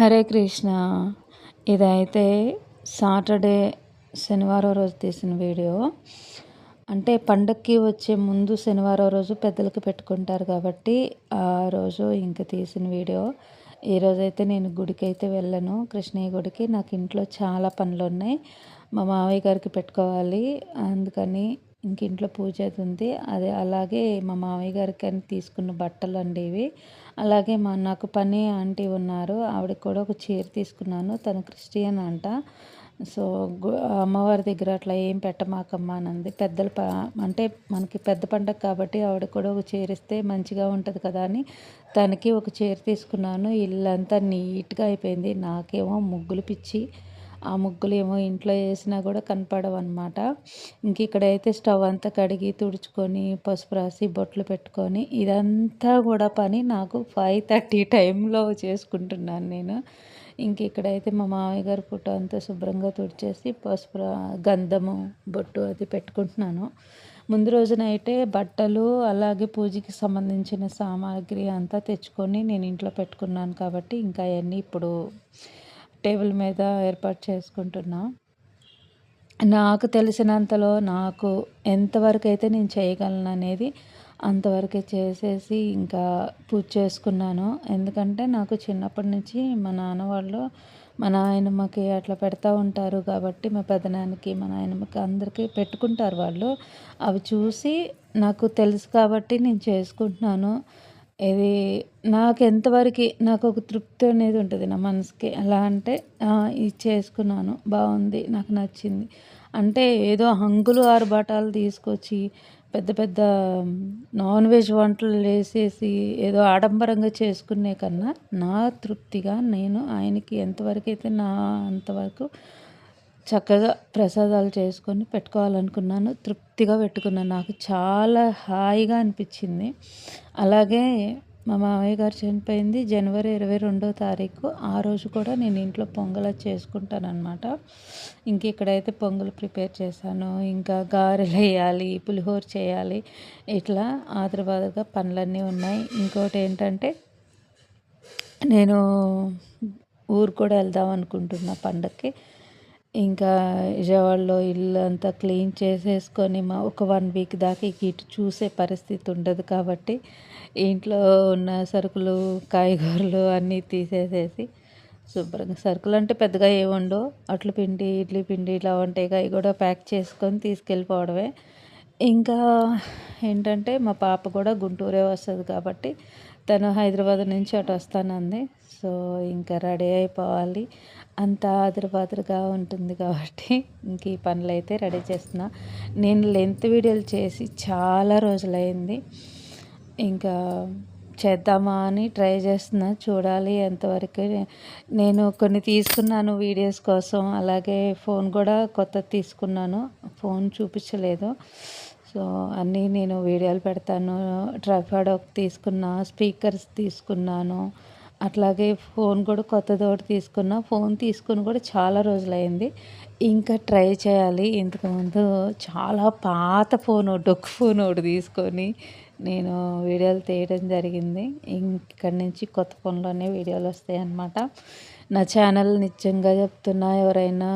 హరే కృష్ణ. ఇదైతే సాటర్డే శనివారం రోజు తీసిన వీడియో. అంటే పండక్కి వచ్చే ముందు శనివారం రోజు పెద్దలకి పెట్టుకుంటారు కాబట్టి ఆ రోజు ఇంక తీసిన వీడియో. ఈరోజైతే నేను గుడికి అయితే వెళ్ళను. కృష్ణయ్య గుడికి. నాకు ఇంట్లో చాలా పనులు ఉన్నాయి మా మావయ్య గారికి పెట్టుకోవాలి. అందుకని ఇంక ఇంట్లో పూజ అది ఉంది. అదే అలాగే మా మామయ్య గారికి అని తీసుకున్న బట్టలు అండి ఇవి. అలాగే మా నాకు పని ఆంటీ ఉన్నారు. ఆవిడకి కూడా ఒక చీర తీసుకున్నాను. తను క్రిస్టియన్ అంట. సో అమ్మవారి దగ్గర అట్లా ఏం పెట్టమాకమ్మా అనంది పెద్దల ప అంటే మనకి పెద్ద పండగ కాబట్టి ఆవిడ కూడా ఒక చీర ఇస్తే మంచిగా ఉంటుంది కదా అని తనకి ఒక చీర తీసుకున్నాను. ఇల్లంతా నీట్గా అయిపోయింది. నాకేమో ముగ్గులు పిచ్చి ఆ ముగ్గులు ఏమో ఇంట్లో వేసినా కూడా కనపడవన్నమాట. ఇంక ఇక్కడైతే స్టవ్ అంతా కడిగి తుడుచుకొని పసుపు రాసి బొట్లు పెట్టుకొని ఇదంతా కూడా పని నాకు ఫైవ్ థర్టీ టైంలో చేసుకుంటున్నాను నేను. ఇంక ఇక్కడైతే మా మామయ్య గారి ఫోటో అంతా శుభ్రంగా తుడిచేసి పసుపు గంధము బొట్టు అది పెట్టుకుంటున్నాను. ముందు రోజునైతే బట్టలు అలాగే పూజకి సంబంధించిన సామాగ్రి అంతా తెచ్చుకొని నేను ఇంట్లో పెట్టుకున్నాను కాబట్టి ఇంకా అవన్నీ ఇప్పుడు టేబుల్ మీద ఏర్పాటు చేసుకుంటున్నా. నాకు తెలిసినంతలో నాకు ఎంతవరకు అయితే నేను చేయగలను అనేది అంతవరకే చేసేసి ఇంకా పూజ చేసుకున్నాను. ఎందుకంటే నాకు చిన్నప్పటి నుంచి మా నాన్న వాళ్ళు మా నాయనమ్మకి అట్లా పెడతా ఉంటారు కాబట్టి మా పెదనాన్నకి మా నాయనమ్మకి అందరికీ పెట్టుకుంటారు వాళ్ళు. అవి చూసి నాకు తెలుసు కాబట్టి నేను చేసుకుంటున్నాను. ఇది నాకు ఎంతవరకు నాకు ఒక తృప్తి అనేది ఉంటుంది నా మనసుకి. ఎలా అంటే ఇది చేసుకున్నాను బాగుంది నాకు నచ్చింది. అంటే ఏదో హంగులు ఆరుబాటాలు తీసుకొచ్చి పెద్ద పెద్ద నాన్ వెజ్ వంటలు వేసేసి ఏదో ఆడంబరంగా చేసుకునే కన్నా నా తృప్తిగా నేను ఆయనకి ఎంతవరకు అయితే నా అంతవరకు చక్కగా ప్రసాదాలు చేసుకొని పెట్టుకోవాలనుకున్నాను. తృప్తిగా పెట్టుకున్నాను. నాకు చాలా హాయిగా అనిపించింది. అలాగే మా మామయ్య గారు చనిపోయింది జనవరి ఇరవై రెండో తారీఖు. ఆ రోజు కూడా నేను ఇంట్లో పొంగల్ చేసుకుంటానమాట ఇంక ఇక్కడైతే పొంగల్ ప్రిపేర్ చేశాను. ఇంకా గారెలు వేయాలి పులిహోర చేయాలి. ఇట్లా ఆదరబాదగా పనులన్నీ ఉన్నాయి. ఇంకోటి ఏంటంటే నేను ఊరు కూడా వెళ్దాం అనుకుంటున్నా పండగకి ఇంకా విజయవాడలో ఇల్లు అంతా క్లీన్ చేసేసుకొని మా ఒక వన్ వీక్ దాకా ఇటు చూసే పరిస్థితి ఉండదు కాబట్టి ఇంట్లో ఉన్న సరుకులు కాయగూరలు అన్నీ తీసేసేసి శుభ్రంగా సరుకులు అంటే పెద్దగా ఏముండవు అట్ల పిండి ఇడ్లీ పిండి ఇలా ఉంటాయి అవి కూడా ప్యాక్ చేసుకొని తీసుకెళ్ళిపోవడమే. ఇంకా ఏంటంటే మా పాప కూడా గుంటూరే వస్తుంది కాబట్టి తను హైదరాబాద్ నుంచి అటు వస్తానంది. సో ఇంకా రెడీ అయిపోవాలి. అంత ఆదురుబాదురుగా ఉంటుంది కాబట్టి ఇంక ఈ పనులు అయితే రెడీ చేస్తున్నా. నేను లెంత్ వీడియోలు చేసి చాలా రోజులైంది. ఇంకా చేద్దామా అని ట్రై చేస్తున్నా. చూడాలి ఎంతవరకు. నేను కొన్ని తీసుకున్నాను వీడియోస్ కోసం. అలాగే ఫోన్ కూడా కొత్త తీసుకున్నాను. ఫోన్ చూపించలేదు. సో అన్నీ నేను వీడియోలు పెడతాను. ట్రైఫాడ్ ఒకటి తీసుకున్నా స్పీకర్స్ తీసుకున్నాను. అట్లాగే ఫోన్ కూడా కొత్తది ఒకటి తీసుకున్నా. ఫోన్ తీసుకుని కూడా చాలా రోజులైంది. ఇంకా ట్రై చేయాలి. ఇంతకుముందు చాలా పాత ఫోన్ డొక్కు ఫోన్ ఒకటి తీసుకొని నేను వీడియోలు తీయడం జరిగింది. ఇక్కడి నుంచి కొత్త ఫోన్లోనే వీడియోలు వస్తాయి అన్నమాట. నా ఛానల్ నిజంగా చెప్తున్నా ఎవరైనా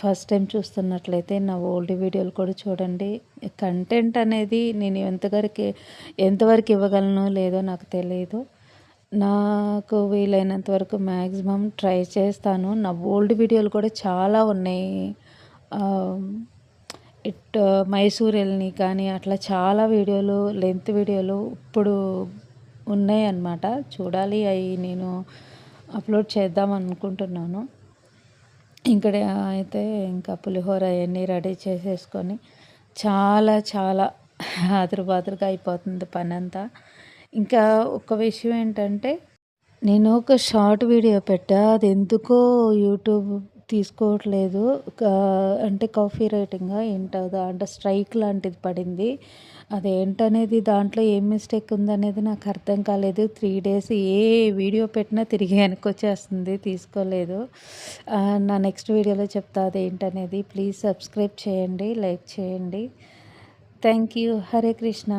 ఫస్ట్ టైం చూస్తున్నట్లయితే నా ఓల్డ్ వీడియోలు కూడా చూడండి. కంటెంట్ అనేది నేను ఎంతవరకు ఎంతవరకు ఇవ్వగలను లేదో నాకు తెలియదు నాకు వీలైనంత వరకు మ్యాక్సిమం ట్రై చేస్తాను. నా ఓల్డ్ వీడియోలు కూడా చాలా ఉన్నాయి. ఇట్ uh, మైసూర్ వెళ్ళి కానీ అట్లా చాలా వీడియోలు లెంత్ వీడియోలు ఇప్పుడు ఉన్నాయి అన్నమాట చూడాలి అవి నేను అప్లోడ్ చేద్దాం అనుకుంటున్నాను. ఇక్కడ అయితే ఇంకా పులిహోర అవన్నీ రెడీ చేసేసుకొని చాలా చాలా ఆదురుబాదురుగా అయిపోతుంది పని అంతా ఇంకా ఒక విషయం ఏంటంటే నేను ఒక షార్ట్ వీడియో పెట్టా అది ఎందుకో యూట్యూబ్ తీసుకోవట్లేదు. అంటే కాఫీ రైటింగ్ ఏంటో అంటే స్ట్రైక్ లాంటిది పడింది. అదేంటనేది దాంట్లో ఏం మిస్టేక్ ఉందనేది నాకు అర్థం కాలేదు. త్రీ డేస్ ఏ వీడియో పెట్టినా తిరిగి వెనక్కి వచ్చేస్తుంది. తీసుకోలేదు. నా నెక్స్ట్ వీడియోలో చెప్తా అదేంటనేది. ప్లీజ్ సబ్స్క్రైబ్ చేయండి లైక్ చేయండి. Thank you. హరే కృష్ణ.